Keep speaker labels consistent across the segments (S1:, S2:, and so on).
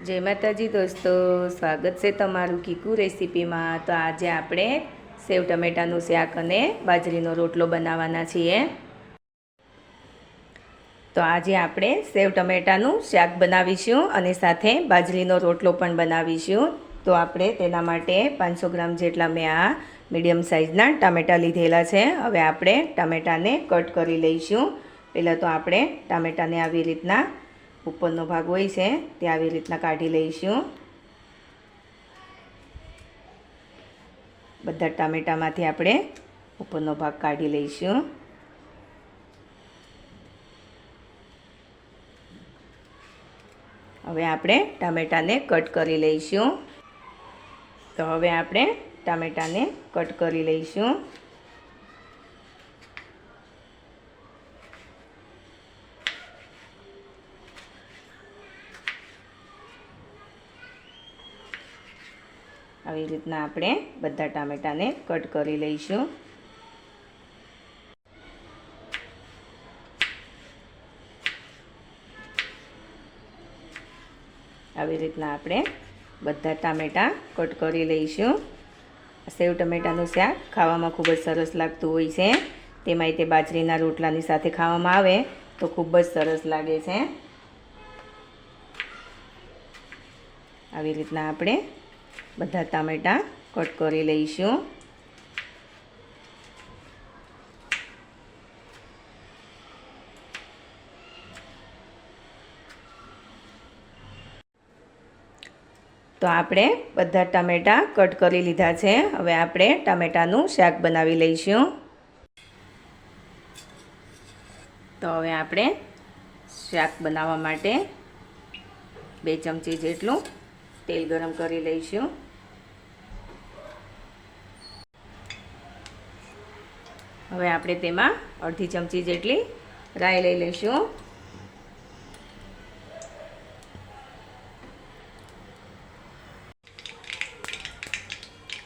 S1: જય માતાજી દોસ્તો, સ્વાગત છે તમારું કીકુ રેસીપીમાં. તો આજે આપણે સેવ ટમેટાનું શાક અને બાજરીનો રોટલો બનાવવાના છીએ. તો આજે આપણે સેવ ટમેટાનું શાક બનાવીશું અને સાથે બાજરીનો રોટલો પણ બનાવીશું. તો આપણે તેના માટે પાંચસો ગ્રામ જેટલા મેં આ મીડિયમ સાઇઝના ટામેટાં લીધેલા છે. હવે આપણે ટામેટાને કટ કરી લઈશું. પહેલાં તો આપણે ટામેટાને આવી રીતના ઉપરનો ભાગ હોય છે, તે આવી રીતના કાઢી લઈશું. બધા ટામેટામાંથી આપણે ઉપરનો ભાગ કાઢી લઈશું. હવે આપણે ટામેટાને કટ કરી લઈશું. તો હવે આપણે ટામેટાને કટ કરી લઈશું. રીતના આપણે બધા ટામેટાને કટ કરી લઈશું. આવી રીતના આપણે બધા ટામેટાં કટ કરી લઈશું. સેવ ટમેટાનું શાક ખાવામાં ખૂબ જ સરસ લાગતું હોય છે. તેમાંય તે બાજરીના રોટલાની સાથે ખાવામાં આવે તો ખૂબ જ સરસ લાગે છે. આવી રીતના આપણે બધા ટામેટાં કટ કરી લઈશું. તો આપણે બધા ટામેટાં કટ કરી લીધા છે. હવે આપણે ટામેટાનું શાક બનાવી લઈશું. તો હવે આપણે શાક બનાવવા માટે બે ચમચી જેટલું તેલ ગરમ કરી લઈશું. હવે આપણે તેમાં અડધી ચમચી જેટલી રાઈ લઈ લઈશું.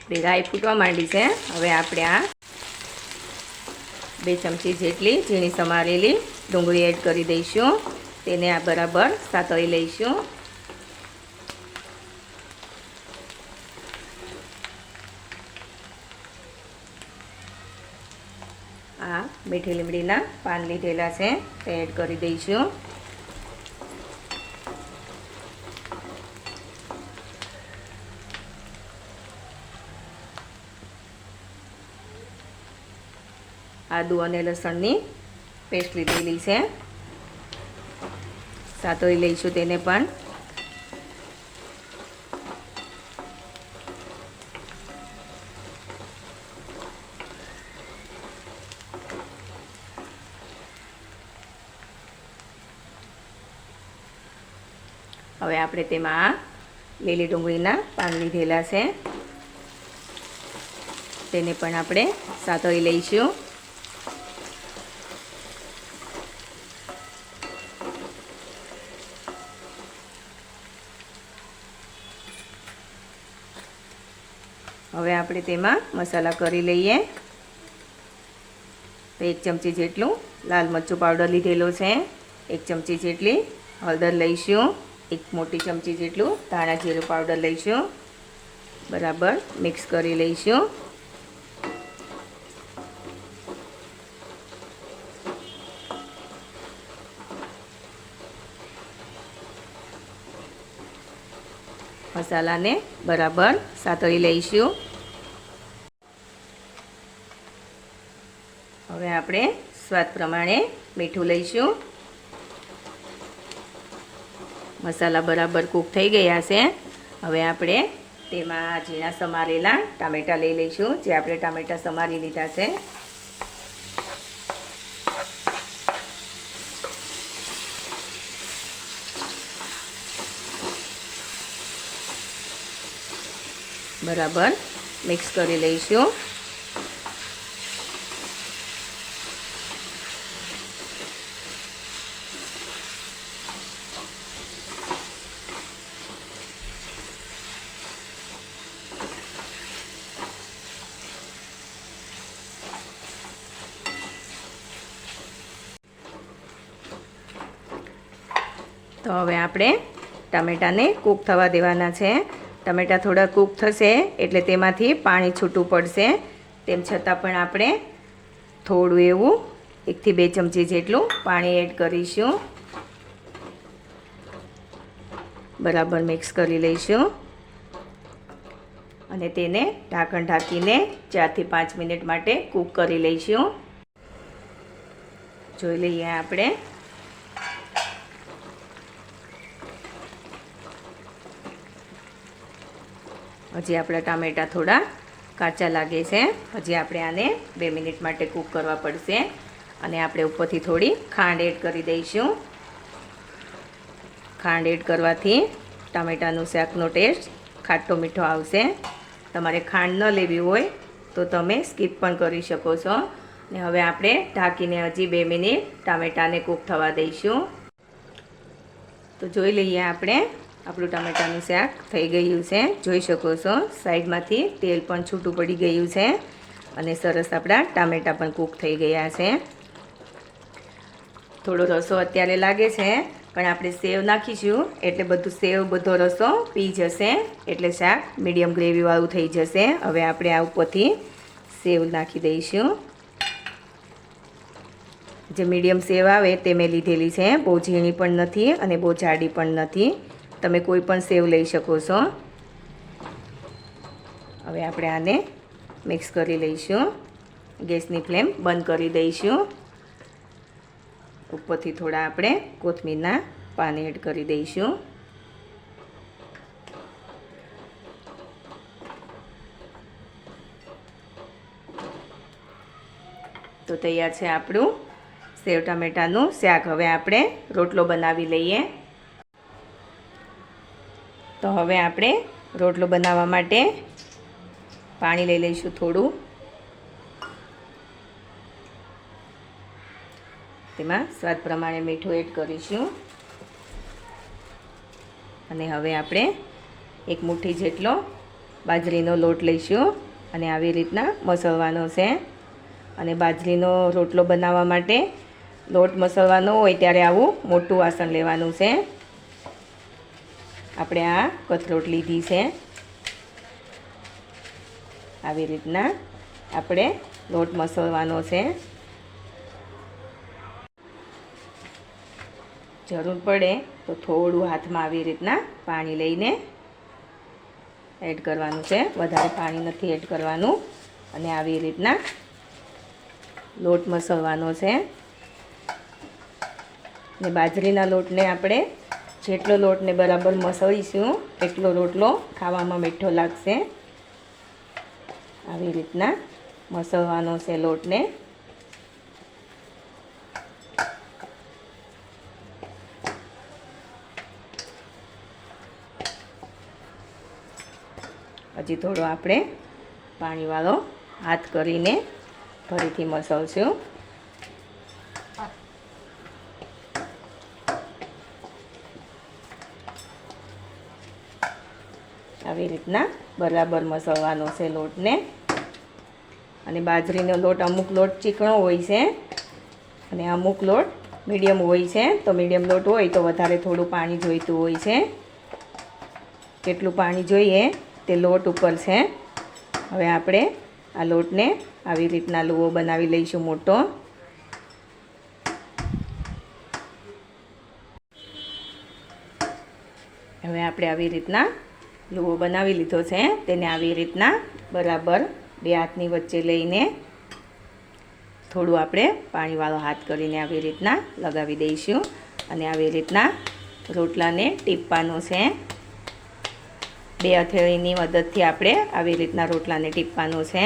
S1: આપણી રાઈ ફૂટવા માંડી છે. હવે આપણે આ બે ચમચી જેટલી ઝીણી સમારેલી ડુંગળી એડ કરી દઈશું. તેને આ બરાબર સાતળી લઈશું. આ મીઠી લીમડીના પાન લીધેલા છે, તે એડ કરી દઈશું. આદુ અને લસણની પેસ્ટ લીધેલી છે. સાતોળી લઈશું તેને પણ હવે આપણે તેમાં લીલી ડુંગળીના પાન લીધેલા છે. તેને પણ આપણે સાતળી લઈશું. હવે આપણે તેમાં મસાલા કરી લઈએ. તો એક ચમચી જેટલું લાલ મરચું પાવડર લીધેલો છે. એક ચમચી જેટલી હળદર લઈશું. એક મોટી ચમચી જેટલું ધાણા જીરું પાવડર લઈશું. બરાબર, મિક્સ કરી લઈશું. મસાલાને બરાબર સાતળી લઈશું. હવે આપણે સ્વાદ પ્રમાણે મીઠું લઈશું. મસાલા બરાબર કૂક થઈ ગયા છે. હવે આપણે તેમાં ઝીણા સમારેલા ટામેટાં લઈ લઈશું, જે આપણે ટામેટાં સમારી લીધા છે. બરાબર મિક્સ કરી લઈશું. તો હવે આપણે ટામેટાને કૂક થવા દેવાના છે. ટમેટાં થોડા કૂક થશે એટલે તેમાંથી પાણી છૂટું પડશે. તેમ છતાં પણ આપણે થોડું એવું, એકથી બે ચમચી જેટલું પાણી એડ કરીશું. બરાબર મિક્સ કરી લઈશું. અને તેને ઢાંકણ ઢાંકીને ચારથી પાંચ મિનિટ માટે કૂક કરી લઈશું. જોઈ લઈએ આપણે. હજી આપણા ટામેટાં થોડા કાચા લાગે છે. હજી આપણે આને બે મિનિટ માટે કૂક કરવા પડશે. અને આપણે ઉપરથી થોડી ખાંડ એડ કરી દઈશું. ખાંડ એડ કરવાથી ટામેટાનું શાકનો ટેસ્ટ ખાટો મીઠો આવશે. તમારે ખાંડ ન લેવી હોય તો તમે સ્કીપ પણ કરી શકો છો. ને હવે આપણે ઢાંકીને હજી બે મિનિટ ટામેટાને કૂક થવા દઈશું. તો જોઈ લઈએ આપણે આપણું ટામેટાનું શાક થઈ ગયું છે. જોઈ શકો છો, સાઈડમાંથી તેલ પણ છૂટું પડી ગયું છે અને સરસ આપણા ટામેટા પણ કૂક થઈ ગયા છે. થોડો રસો અત્યારે લાગે છે, પણ આપણે સેવ નાખીશું, એટલે બધું સેવ, બધો રસો પી જશે, એટલે શાક મીડિયમ ગ્રેવીવાળું થઈ જશે. હવે આપણે આ ઉપરથી સેવ નાખી દઈશું. જે મીડિયમ સેવ આવે તે મેં લીધેલી છે, બહુ ઝીણી પણ નથી અને બહુ જાડી પણ નથી. તમે કોઈ પણ સેવ લઈ શકો છો. હવે આપણે આને મિક્સ કરી લઈશું. ગેસની ફ્લેમ બંધ કરી દઈશું. ઉપરથી થોડા આપણે કોથમીરના પાન એડ કરી દઈશું. તો તૈયાર છે આપણું સેવ ટામેટાનું શાક. હવે આપણે રોટલો બનાવી લઈએ. તો હવે આપણે રોટલો બનાવવા માટે પાણી લઈ લઈશું થોડું. તેમાં સ્વાદ પ્રમાણે મીઠું એડ કરીશું. અને હવે આપણે એક મુઠ્ઠી જેટલો બાજરીનો લોટ લઈશું અને આવી રીતના મસળવાનો છે. અને બાજરીનો રોટલો બનાવવા માટે લોટ મસળવાનો હોય ત્યારે આવું મોટું વાસણ લેવાનું છે. આપણે આ કથરોટ લીધી છે. આવી રીતના આપણે લોટ મસળવાનો છે. જરૂર પડે તો થોડું હાથમાં આવી રીતના પાણી લઈને એડ કરવાનું છે. વધારે પાણી નથી એડ કરવાનું. અને આવી રીતના લોટ મસળવાનો છે. ને બાજરીના લોટને આપણે જેટલો લોટને બરાબર મસળીશું, એટલો રોટલો ખાવામાં મીઠો લાગશે. આવી રીતના મસળવાનો છે લોટને. હજી થોડો આપણે પાણીવાળો હાથ કરીને ફરીથી મસળશું. આવી રીતના બરાબર મસળવાનો છે લોટને. અને બાજરીનો લોટ અમુક લોટ ચીકણો હોય છે અને અમુક લોટ મીડિયમ હોય છે. તો મીડિયમ લોટ હોય તો વધારે થોડું પાણી જોઈતું હોય છે. કેટલું પાણી જોઈએ તે લોટ ઉપર છે. હવે આપણે આ લોટને આવી રીતના લુવો બનાવી લઈશું મોટો. હવે આપણે આવી રીતના લુવો બનાવી લીધો છે તેને આવી રીતના બરાબર બે હાથની વચ્ચે લઈને થોડું આપણે પાણીવાળો હાથ કરીને આવી રીતના લગાવી દઈશું અને આવી રીતના રોટલાને ટીપવાનું છે. બે હથેળીની મદદથી આપણે આવી રીતના રોટલાને ટીપવાનું છે.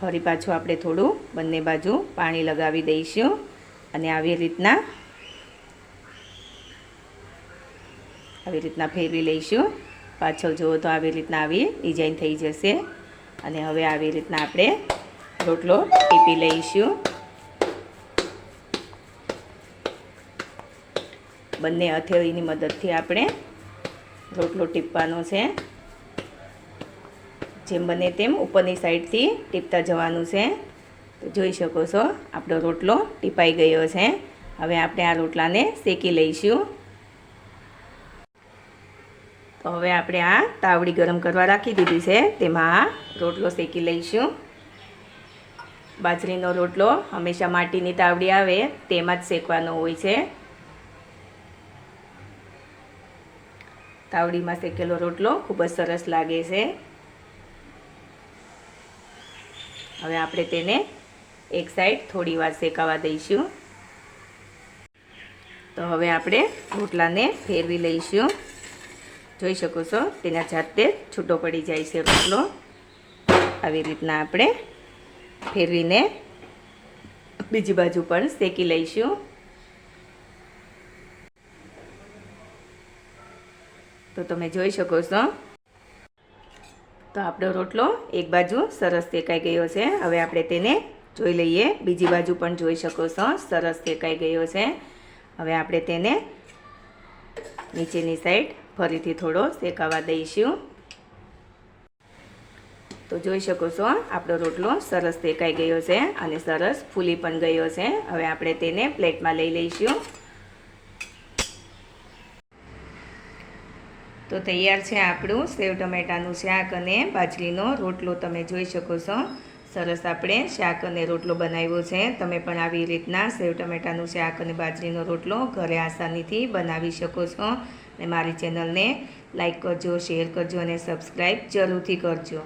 S1: ફરી પાછું આપણે થોડું બંને બાજુ પાણી લગાવી દઈશું અને આવી રીતના આવી રીતના ફેરવી લઈશું. પાછળ જુઓ તો આવી રીતના આવી ડિઝાઇન થઈ જશે. અને હવે આવી રીતના આપણે રોટલો ટીપી લઈશું. બંને હથેળીની મદદથી આપણે રોટલો ટીપવાનો છે. જેમ બને તેમ ઉપરની સાઈડથી ટીપતા જવાનું છે. તો જોઈ શકો છો, આપણો રોટલો ટીપાઈ ગયો છે. હવે આપણે આ રોટલાને શેકી લઈશું. તો હવે આપણે આ તાવડી ગરમ કરવા રાખી દીધી છે. તેમાં રોટલો શેકી લઈશું. બાજરીનો રોટલો હંમેશા માટીની તાવડી આવે, તેમાં જ શેકવાનો હોય છે. તાવડીમાં શેકેલો રોટલો ખૂબ જ સરસ લાગે છે. હવે આપણે તેને એક સાઈડ થોડી વાર શેકાવા દઈશું. તો હવે આપણે રોટલાને ફેરવી લઈશું. જોઈ શકો છો. તેના જાતે છૂટો પડી જાય છે રોટલો. આવી રીતના આપણે ફેરવીને બીજી બાજુ પણ શેકી લઈશું. તો તમે જોઈ શકો છો. તો આપણો રોટલો એક બાજુ સરસ શેકાઈ ગયો છે. હવે આપણે તેને જોઈ લઈએ. બીજી બાજુ પણ જોઈ શકો છો. સરસ શેકાઈ ગયો છે. હવે આપણે તેને નીચેની સાઈડ ફરીથી થોડો શેકાવા દઈશું. તો જોઈ શકો છો, આપણો રોટલો સરસ શેકાઈ ગયો છે અને સરસ ફૂલી પણ ગયો છે. હવે આપણે તેને પ્લેટમાં લઈ લઈશું. તો તૈયાર છે આપણું સેવ ટમેટાનું શાક અને બાજરીનો રોટલો. તમે જોઈ શકો છો સરસ આપણે શાક અને રોટલો બનાવ્યો છે. તમે પણ આવી રીતના સેવ ટમેટાનું શાક અને બાજરીનો રોટલો ઘરે આસાનીથી બનાવી શકો છો. અને મારી ચેનલને લાઈક કરજો, શેર કરજો અને સબસ્ક્રાઈબ જરૂરથી કરજો.